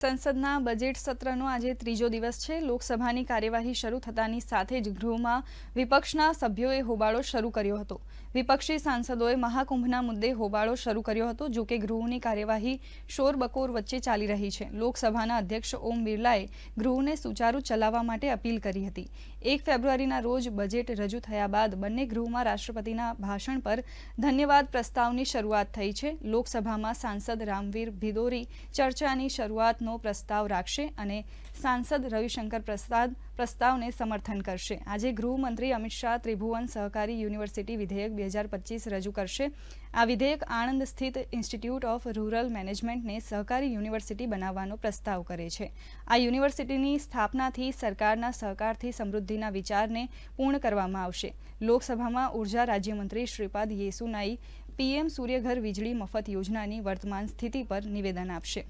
સંસદના બજેટ સત્રનો આજે ત્રીજો દિવસ છે. લોકસભાની કાર્યવાહી શરૂ થતાની સાથે જ ગૃહમાં વિપક્ષના સભ્યોએ હોબાળો શરૂ કર્યો હતો. વિપક્ષી સાંસદોએ મહાકુંભના મુદ્દે હોબાળો શરૂ કર્યો હતો, જો કે ગૃહની કાર્યવાહી શોરબકોર વચ્ચે ચાલી રહી છે. લોકસભાના અધ્યક્ષ ઓમ બિરલાએ ગૃહને સુચારુ ચલાવવા માટે અપીલ કરી હતી. એક ફેબ્રુઆરીના રોજ બજેટ રજૂ થયા બાદ બંને ગૃહમાં રાષ્ટ્રપતિના ભાષણ પર ધન્યવાદ પ્રસ્તાવની શરૂઆત થઈ છે. લોકસભામાં સાંસદ રામવીર ભિદોરી ચર્ચાની શરૂઆતનો પ્રસ્તાવ રાખશે અને સાંસદ રવિશંકર પ્રસાદ પ્રસ્તાવને સમર્થન કરશે. આજે ગૃહમંત્રી અમિત શાહ ત્રિભુવન સહકારી યુનિવર્સિટી વિધેયક બે હજાર પચીસ રજૂ કરશે. આ વિધેયક આણંદ સ્થિત ઇન્સ્ટિટ્યૂટ ઓફ રૂરલ મેનેજમેન્ટને સહકારી યુનિવર્સિટી બનાવવાનો પ્રસ્તાવ કરે છે. આ યુનિવર્સિટીની સ્થાપનાથી સરકારના સહકારથી સમૃદ્ધિના વિચારને પૂર્ણ કરવામાં આવશે. લોકસભામાં ઊર્જા રાજ્યમંત્રી શ્રીપાદ યેસુનાઈ પીએમ સૂર્યઘર વીજળી મફત યોજનાની વર્તમાન સ્થિતિ પર નિવેદન આપશે.